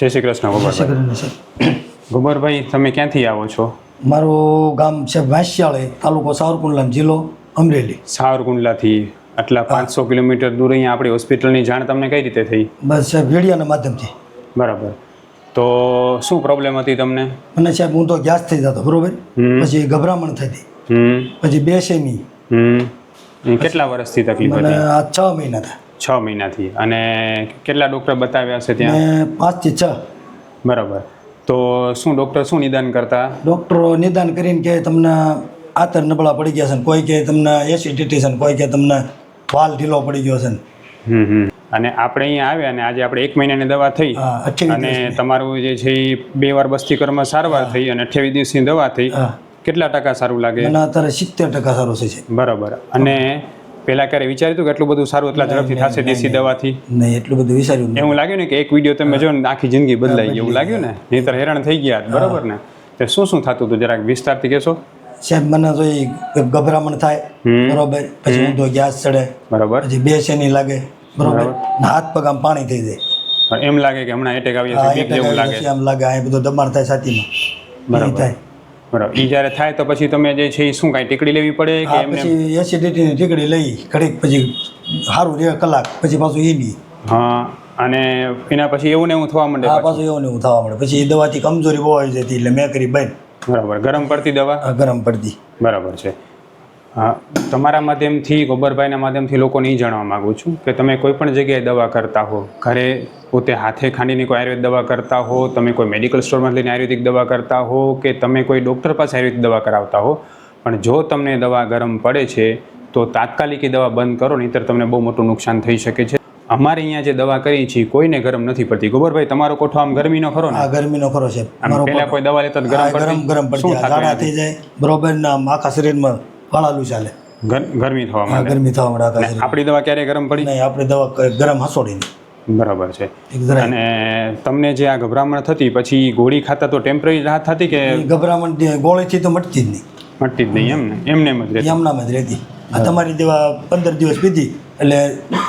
જય શ્રી કૃષ્ણ ગોબરભાઈ. ગોબરભાઈ તમે ક્યાંથી આવો છો? મારું ગામ છે વાંસિયાળે તાલુકો સાવરકુંડલા જિલ્લો અમરેલી. સાવરકુંડલાથી આટલા પાંચસો કિલોમીટર દૂર અહીંયા આપણી હોસ્પિટલની જાણ તમને કઈ રીતે થઈ? બસ સાહેબ વીડિયાના માધ્યમથી. બરાબર. તો શું પ્રોબ્લેમ હતી તમને? મને સાહેબ હું તો ગેસ થઈ જતો બરોબર? પછી ગભરામણ થતી પછી એ કેટલા વર્ષથી તકલીફ મને આ છ મહિના થયા. છ મહિનાથી. અને કેટલા ડૉક્ટર બતાવ્યા છે ત્યાં? પાંચથી છ. બરાબર. તો શું ડૉક્ટર શું નિદાન કરતા? ડૉક્ટરો નિદાન કરીને કે તમને આતર નબળા પડી ગયા છે કોઈ કે તમને એસિડિટી છે કોઈ કે તમને વાલ ઢીલો પડી ગયો છે અને આપણે અહીંયા આવ્યા અને આજે આપણે એક મહિનાની દવા થઈ. અને તમારું જે છે એ બે વાર બસ્તીકરમાં સારવાર થઈ અને અઠ્યાવીસ દિવસની દવા થઈ. કેટલા ટકા સારું લાગે? અત્યારે સિત્તેર ટકા સારું છે. બરાબર. અને પહેલા ક્યારે વિચાર્યું હતું કે એટલું બધું સારું એટલા ઝડપથી થશે દેશી દવાથી? નહીં એટલું બધું વિચાર્યું એવું લાગ્યું ને કે એક વીડિયો તમે જો ને આખી જિંદગી બદલાઈ ગઈ એવું લાગ્યું ને? નહીંતર હેરાન થઈ ગયા બરાબર ને? તે શું શું થતું હતું? જરાક વિસ્તારથી કહેશો? સાહેબ મને તો એ ગભરામણ થાય. બરોબર. પછી ઊંધો ગેસ ચડે. બરોબર. પછી બે નહીં લાગે. બરોબર. હાથ પગ આમ પાણી થઈ જાય. એમ લાગે કે હમણાં એટેક આવી આવી લાગે. આમ લાગે. આ બધું દબાણ થાય છાતીમાં. બરાબર. થાય. બરાબર. એ જ્યારે થાય તો પછી તમે જે છે એ શું કાંઈ ટીકડી લેવી પડે કે આ એમને પછી એસિડિટીની ટીકડી લઈ ઘડીક પછી સારું રહે કલાક પછી પાછું એ નહીં. હા અને એના પછી એવું ને એવું થવા માંડે હા પાછું. એવું ને એવું થવા મળે પછી એ દવાથી કમજોરી બહુ આવી જતી એટલે મેં કરી બંધ. બરાબર. ગરમ પડતી દવા? આ ગરમ પડતી. બરાબર છે. હા તમારા માધ્યમથી ગોબરભાઈના માધ્યમથી લોકોને એ જાણવા માગું છું કે તમે કોઈ પણ જગ્યાએ દવા કરતા હો ઘરે પોતે હાથે ખાંડીને કોઈ આયુર્વેદ દવા કરતા હો તમે કોઈ મેડિકલ સ્ટોરમાં લઈને આયુર્વેદિક દવા કરતા હો કે તમે કોઈ ડૉક્ટર પાસે આયુર્વેદિક દવા કરાવતા હો પણ જો તમને દવા ગરમ પડે છે તો તાત્કાલિક એ દવા બંધ કરો નહીંતર તમને બહુ મોટું નુકસાન થઈ શકે છે. અમારે અહીંયા જે દવા કરી છે કોઈને ગરમ નથી પડતી. ગોબરભાઈ તમારો કોઠો આમ ગરમીનો ખરો આ ગરમી ગરમીનો ખરો છે પહેલા કોઈ દવા લેતા ગરમ ગરમ પડતી? ગરમ પડતી. થઈ જાય બરોબર ને આખા શરીરમાં ફાળાલું ચાલે. ગરમી થવા માંડે. ગરમી થવા માંડે આખા આપણી દવા ક્યારે ગરમ પડી? નહીં આપણી દવા ગરમ હસોડી બરાબર છે. અને તમને જે આ ગભરામણ થતી પછી ગોળી ખાતા તો ટેમ્પરરી રાહત થતી કે ગભરામણ ગોળીથી તો મટતી જ નહીં. મટતી જ નહીં એમ ને? એમને એમ જ રહેતી? એમનામાં જ રહેતી. આ તમારી દવા પંદર દિવસ પીધી એટલે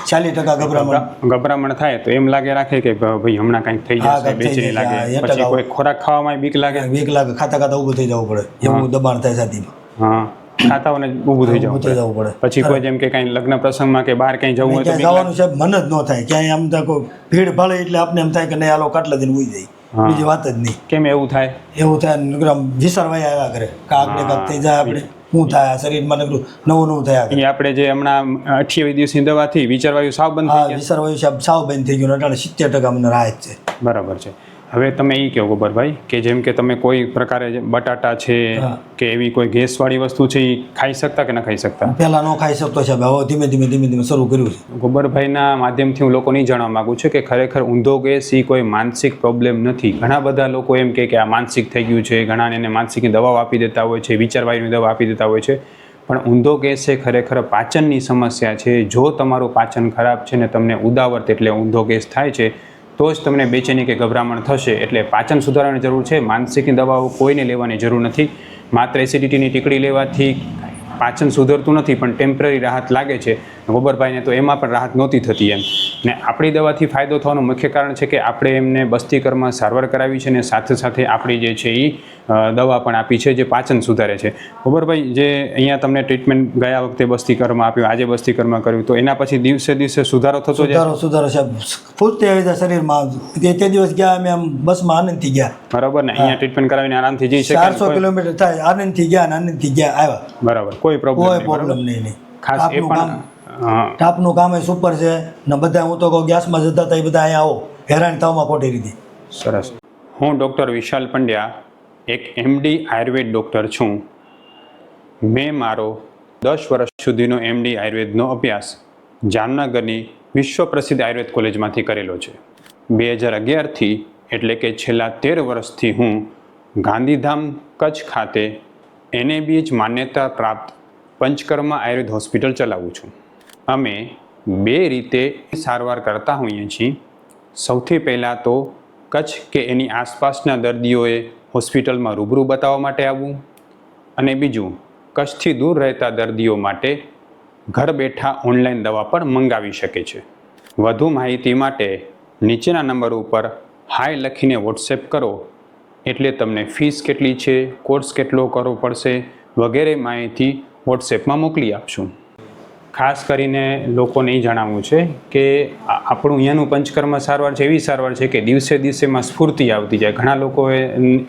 ચાલીસ ટકા ગભરામણ. ગભરામણ થાય તો એમ લાગે રાખે કે ભાઈ હમણાં કંઈક થઈ જાય જશે બેચેની લાગે. પછી કોઈ ખોરાક ખાવામાં બીક લાગે? બીક લાગે ખાતા ખાતા ઊભું થઈ જવું પડે. એવું દબાણ થાય સાથીમાં હા. ખાતાઓને ઊભું થઈ જવું થઈ જવું પડે. પછી કોઈ જેમ કે કાંઈ લગ્ન પ્રસંગમાં કે બહાર કંઈ જવું હોય તો ક્યાંય જવાનું છે મન જ ન થાય. ક્યાંય આમ તો કોઈ ભીડ ભાળે એટલે આપણે એમ થાય કે નહીં આલો કાટલા દિન ઉઈ જાય. બીજી વાત જ નહીં. કેમ એવું થાય? એવું થાય વિસરવાય આવ્યા કરે. કાક ને કાક થઈ જાય આપણે શું થાય શરીરમાં નકરું નવું નવું થયા આપણે જે હમણાં અઠ્યાવીસ દિવસની દવાથી વિચારવાયું સાવ બંધ થઈ હા વિસરવાયું સાવ બંધ થઈ ગયું અટાણે સિત્તેર ટકા મને રાહત છે. બરાબર છે. હવે તમે એ કહો ગોબરભાઈ કે જેમ કે તમે કોઈ પ્રકારે બટાટા છે કે એવી કોઈ ગેસવાળી વસ્તુ છે એ ખાઈ શકતા કે ન ખાઈ શકતા? પહેલા ન ખાઈ શકતો છે હવે ધીમે ધીમે ધીમે ધીમે શરૂ કર્યું છે. ગોબરભાઈના માધ્યમથી હું લોકોને જાણવા માગું છું કે ખરેખર ઊંધો ગેસ એ કોઈ માનસિક પ્રોબ્લેમ નથી. ઘણા બધા લોકો એમ કે આ માનસિક થઈ ગયું છે ઘણા એને માનસિકની દવાઓ આપી દેતા હોય છે વિચારવાયુની દવા આપી દેતા હોય છે. પણ ઊંધો ગેસ છે ખરેખર પાચનની સમસ્યા છે. જો તમારું પાચન ખરાબ છે ને તમને ઉદાવર્ત એટલે ઊંધો ગેસ થાય છે તો જ તમને બેચેની કે ગભરામણ થશે એટલે પાચન સુધારવાની જરૂર છે. માનસિકની દવાઓ કોઈને લેવાની જરૂર નથી. માત્ર એસિડિટીની ટીકડી લેવાથી પાચન સુધરતું નથી પણ ટેમ્પરરી રાહત લાગે છે. ગોબરભાઈને તો એમાં પણ રાહત નહોતી થતી એમ. ને આપણી દવાથી ફાયદો થવાનું મુખ્ય કારણ છે કે આપણે એમને બસ્તીકરમાં સારવાર કરાવી છે ને સાથે સાથે આપણી જે છે એ દવા પણ આપી છે જે પાચન સુધારે છે. ગોબરભાઈ જે અહીંયા તમને ટ્રીટમેન્ટ ગયા વખતે બસ્તીકરમાં આપ્યું આજે બસ્તીકરમાં કર્યું તો એના પછી દિવસે દિવસે સુધારો થતો સુધારો સુધારો સાહેબ. ફૂટતી આવી જાય શરીરમાં. તે દિવસ ગયા અમે આમ બસમાં આનંદથી ગયા. બરાબર ને? અહીંયા ટ્રીટમેન્ટ કરાવીને આરામથી જઈ શકે ચારસો કિલોમીટર થાય આનંદથી ગયા આનંદથી ગયા આવ્યા. બરાબર. કોઈ પ્રોબ્લેમ કોઈ પ્રોબ્લેમ નહીં ખાસ એ પણ ટાપનું કામ એ સુપર છે. ને બધા હું તો કહું ગેસમાં જતા હતા એ બધા અહીંયા આવો. હેરાન થવામાં ખોટી રીતે. સરસ. હું ડૉક્ટર વિશાલ પંડ્યા એક એમડી આયુર્વેદ ડૉક્ટર છું. મેં મારો દસ વર્ષ સુધીનો એમડી આયુર્વેદનો અભ્યાસ જામનગરની વિશ્વ પ્રસિદ્ધ આયુર્વેદ કોલેજમાંથી કરેલો છે. બે હજાર અગિયારથી એટલે કે છેલ્લા તેર વર્ષથી હું ગાંધીધામ કચ્છ ખાતે એનએબીએચ માન્યતા પ્રાપ્ત પંચકર્મા આયુર્વેદ હોસ્પિટલ ચલાવું છું. અમે બે રીતે સારવાર કરતા હોઈએ છીએ. સૌથી પહેલાં તો કચ્છ કે એની આસપાસના દર્દીઓએ હોસ્પિટલમાં રૂબરૂ બતાવવા માટે આવવું અને બીજું, કચ્છથી દૂર રહેતા દર્દીઓ માટે ઘર બેઠા ઓનલાઈન દવા પણ મંગાવી શકે છે. વધુ માહિતી માટે નીચેના નંબર ઉપર હાય લખીને વોટ્સએપ કરો. એટલે તમને ફીસ કેટલી છે, કોર્સ કેટલો કરવો પડશે વગેરે માહિતી વોટ્સએપમાં મોકલી આપશું. ખાસ કરીને લોકોને એ જણાવવું છે કે આપણું અહીંયાનું પંચકર્મ સારવાર છે, એવી સારવાર છે કે દિવસે દિવસેમાં સ્ફૂર્તિ આવતી જાય. ઘણા લોકો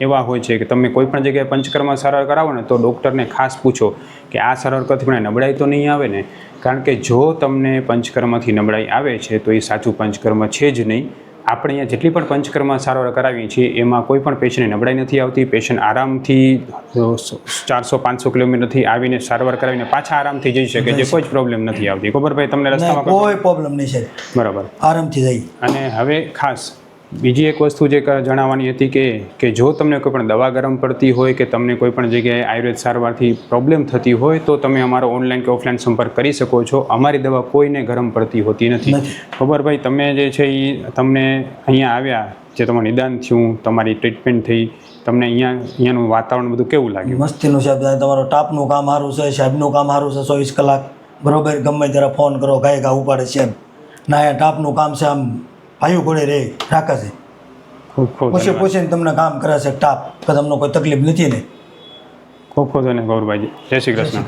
એવા હોય છે કે તમે કોઈ પણ જગ્યાએ પંચકર્મ સારવાર કરાવો ને તો ડૉક્ટરને ખાસ પૂછો કે આ સારવાર કરતી પણ નબળાઈ તો નહીં આવે ને? કારણ કે જો તમને પંચકર્મથી નબળાઈ આવે છે તો એ સાચું પંચકર્મ છે જ નહીં. આપણે અહીંયા જેટલી પણ પંચકર્મા સારવાર કરાવીએ છીએ એમાં કોઈ પણ પેશન્ટને નબળાઈ નથી આવતી. પેશન્ટ આરામથી ચારસો પાંચસો કિલોમીટરથી આવીને સારવાર કરાવીને પાછા આરામથી જઈ શકે છે કોઈ જ પ્રોબ્લેમ નથી આવતી. ખબર ભાઈ તમને રસ્તામાં કોઈ- પ્રોબ્લેમ નહીં છે બરાબર. આરામથી જઈ અને હવે ખાસ બીજી એક વસ્તુ જે જણાવવાની હતી કે કે જો તમને કોઈ પણ દવા ગરમ પડતી હોય કે તમને કોઈ પણ જગ્યાએ આયુર્વેદ સારવારથી પ્રોબ્લેમ થતી હોય તો તમે અમારો ઓનલાઈન કે ઓફલાઈન સંપર્ક કરી શકો છો. અમારી દવા કોઈને ગરમ પડતી હોતી નથી. ખબર ભાઈ તમે જે છે એ તમને અહીંયા આવ્યા જે તમારું નિદાન થયું તમારી ટ્રીટમેન્ટ થઈ તમને અહીંયા અહીંયાનું વાતાવરણ બધું કેવું લાગ્યું? મસ્તીનું સાહેબ તમારો ટાપનું કામ સારું છે સાહેબનું કામ સારું છે ચોવીસ કલાક. બરોબર? ગમે ત્યારે ફોન કરો ગાય ગા ઉપાડે છે ના ટાપનું કામ છે આમ. ભાઈઓ ઘોડે રે રાખે છે. ખૂબ ખૂબ પૂછે. પૂછીને તમને કામ કરે છે ટાપ કે તમને કોઈ તકલીફ નથી ને? ખૂબ ખૂબ ધન્યવાદ ગૌરભાઈ જય શ્રી કૃષ્ણ.